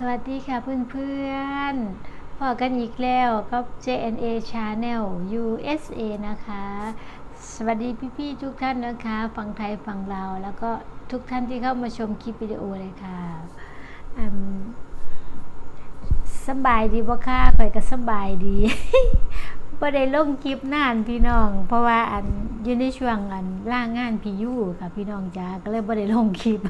สวัสดีค่ะเพื่อนๆพอกันอีกแล้วกับ JNA Channel USA นะคะ สวัสดีพี่ๆทุกท่านนะคะฝั่งไทยฝั่งลาวแล้วก็ทุกท่านที่เข้ามาชมคลิปวิดีโอเลยค่ะสบายดีบ่ค่ะข่อยก็สบายดี บ่ได้ลงคลิปนานพี่น้อง เพราะว่าอันอยู่ในช่วงอันล่างงานพี่ยู่ค่ะพี่น้องจ้าก็เลยบ่ได้ลงคลิป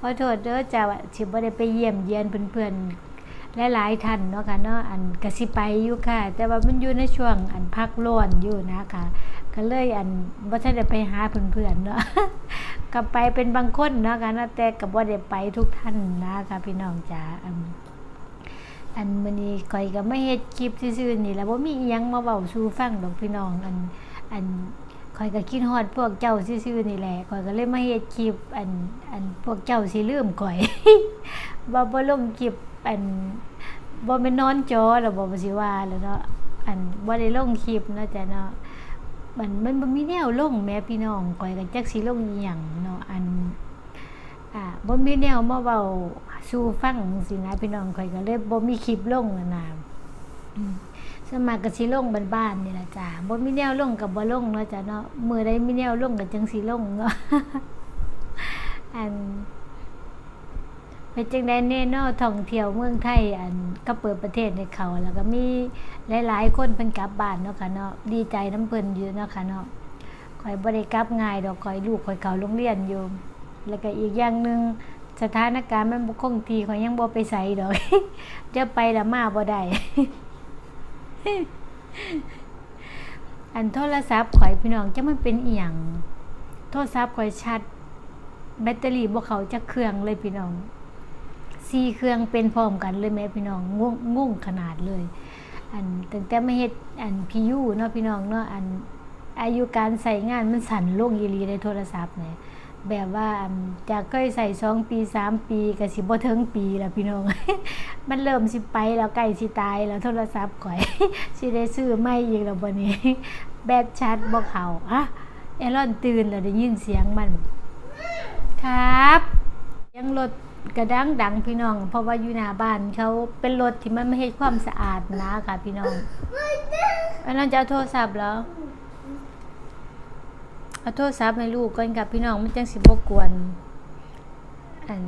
ขอโทษเด้อจ้าว่าสิบ่ได้ไปเยี่ยมเยียนเพื่อนๆหลายๆท่านเนาะค่ะเนาะอันก็สิไปอยู่ค่ะ แต่ว่ามันอยู่ในช่วงอันพักร้อนอยู่นะคะก็เลยอันบ่ทันได้ไปหาเพื่อนๆเนาะก็ไปเป็นบางคนเนาะค่ะเนาะแต่ก็บ่ได้ไปทุกท่านนะคะพี่น้องจ้า อันอันมื้อนี้ข่อยก็ไม่เฮ็ดคลิปซื่อๆนี่แหละบ่มีอิหยังมาเว้าสู่ฟังดอกพี่น้องอันอันข่อยก็คิดฮอดพวกเจ้าซื่อๆนี่แหละข่อยก็เลยมาเฮ็ดคลิปอันอันพวกเจ้าสิลืมข่อย บ่บ่ลงคลิปอันบ่แม่นนอนจอแล้วบ่ว่สิว่าแล้วเนาะอันบ่ได้ลงคลิปเนาะจ้ะเนาะมันมันบ่มีแนวลงแม่พี่น้องข่อยก็จักสิลงอีหยังเนาะอันอ่าบ่มีแนวมาเว้า สู่ฟังสินะพี่น้องข่อยก็เลยบ่มีคลิปลงนั่นน่ะอืมสวนมากก็สิลงบ้านๆนี่ล่ะจ้ะบ่มีแนวลงก็บ่ลงเนาะจ้ะเนาะมื้อใดมีแนวลงก็จังสิลงเนาะอันเป็นจังได๋แน่เนาะท่องเที่ยวเมืองไทย อันก็เปิดประเทศให้เขา แล้วก็มีหลายๆคนเพิ่นกลับบ้านเนาะค่ะเนาะดีใจนํเพิ่นอยู่เนาะค่ะเนาะข่อยบ่ได้กลับง่ายดอกข่อยลูกข่อยเข้าโรงเรียนอยู่ แล้วก็อีกอย่างหนึ่ง สถานการณ์มันบ่คงทีข่อยยังบ่ไปใส่ดอกเดี๋ยวไปล้วมาบ่ได้อันโทรศัพท์ข่อยพี่น้องจักมันเป็นอีหยังโทรศัพท์ข่อยชาร์จแบตเตอรี่บ่เขาจักเครื่องเลยพี่น้องสี่เครื่องเป็นพร้อมกันเลยแม่พี่น้องงงงงขนาดเลย อันตั้งแต่ไมาเฮ็ดอันพียูเนาะพี่น้องเนาะอันอายุการใช้งานมันสั่นลงอีหลีในโทรศัพท์เนี่ย แบบว่าอันจากเคยใส่สองปีสามปีก็สิบ่ถึงปีแล้วพี่น้อง มันเริ่มสิไปแล้วใกล้สิตายแล้วโทรศัพท์ข่อยสิได้ซื้อใหม่อีกแล้วบัดนี้ แบตชาร์จบ่เข้าอะแอรอนตื่นแล้วได้ยินเสียงมัน ครับเสียังรถกระดังดังพี่น้อง เพราะว่าอยู่หน้าบ้านเขาเป็นรถที่มันไม่ให้ความสะอาดนะค่ะพี่น้องอันนั้นจะเอาโทรศัพท์แล้ว เอาโทรศัพท์ให้ลูกก่อนกับพี่น้องมันจังสิบกวน อัน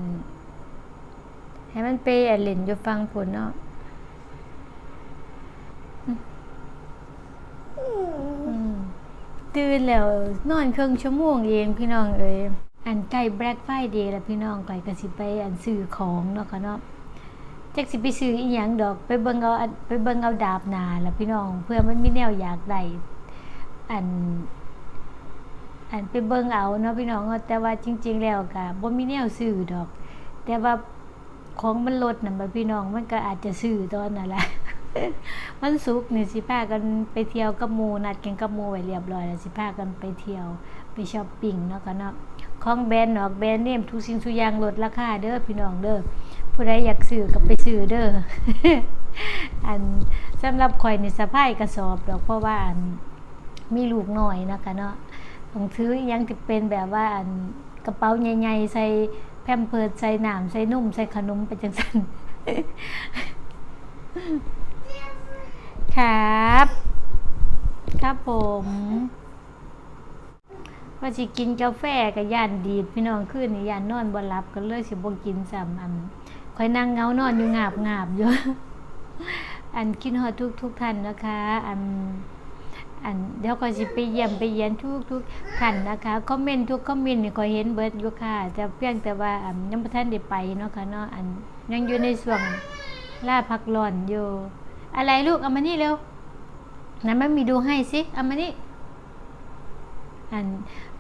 ให้มันไปอันเล่นอยู่ฟังผลเนาะอืมตื่นแล้วนอนเครึ่องชั่วโมงเองพี่น้องเอ้ยอันใกล้ Black Friday แล้วพี่น้องก่อยก็สิไปอันซื้อของเนาะค่ะเนาะจักสิไปซื้ออีหยังดอก ไปเบิ่งเอาไปเบิ่งเอาดาบนาแล้วพี่น้อง เพื่อมันมีแนวอยากได้อัน อันไปเบิ่งเอาเนาะพี่น้องแต่ว่าจริง ๆ แล้วก็บ่มีแนวซื้อดอก แต่ว่าของมันลดน่ะบัดพี่น้องมันก็อาจจะซื้อตอนนั่นแหละวันศุกนี่สิพากันไปเที่ยวกับหมู่นัดกันกับหมู่ไว้เรียบร้อยแล้วสิพากันไปเที่ยวไปช้อปปิ้งเนาะก็เนาะของแบรนด์เนาะแบรนด์เนมทุกสิ่งทุกอย่างลดราคาเด้อพี่น้องเด้อผู้ใดอยากซื้อก็ไปซื้อเด้ออันสำหรับข่อยนี่สะพายกระสอบดอกเพราะว่าอันมีลูกน้อยนะคะเนาะ ต้องถืออยังที่เป็นแบบว่าอันกระเป๋าใหญ่ๆใส่แพมเพิร์สใส่น้ำใส่นุ่มใส่ขนมไปจังซั่นครับ ครับผมว่าสิกินกาแฟกับย่านดีดพี่น้องคืนนี่ย่านนอนบ่หลับก็เลยสิบ่กินซ้ำอันคอยนั่งเงานอนอยู่งาบงาบอยู่อันคิดฮอดทุกทุกท่านนะคะ อัน อันเดี๋ยวก็สิไปเยี่ยมไปเยียนทุกทุกท่านนะคะคอมเมนต์ทุกคอมเมนต์นี่ก็เห็นเบิดอยู่ค่ะแต่เพียงแต่ว่าอันยังบ่ทันได้ไปเนาะค่ะเนาะอันยังอยู่ในช่วงล่าพักร้อนอยู่ อะไรลูกเอามานี่เร็วนั้นมันมีดูให้สิเอามานี่ อัน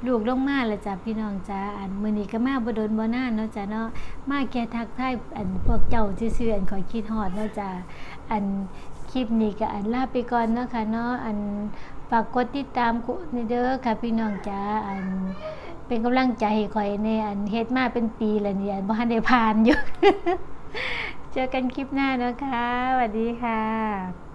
ลูกลงมาแล้วจ้ะพี่น้องจ้าอันมื้อนี้ก็มาบ่โดนบ่นานเนาะจ้ะเนาะมาแค่ทักทายอันพวกเจ้าซื่อๆอันขอยคิดฮอดเนาะจ้ะอันคลิปนี้ก็อันลาไปก่อนเนาะค่ะเนาะอันฝากกดติดตามกูนี่เด้อค่ะพี่น้องจ้าอันเป็นกำลังใจให้ข่อยในอันเฮ็ดมาเป็นปีแล้วเนี่ยบ่ทันได้ผ่านอยู่ เจอกันคลิปหน้านะคะสวัสดีค่ะ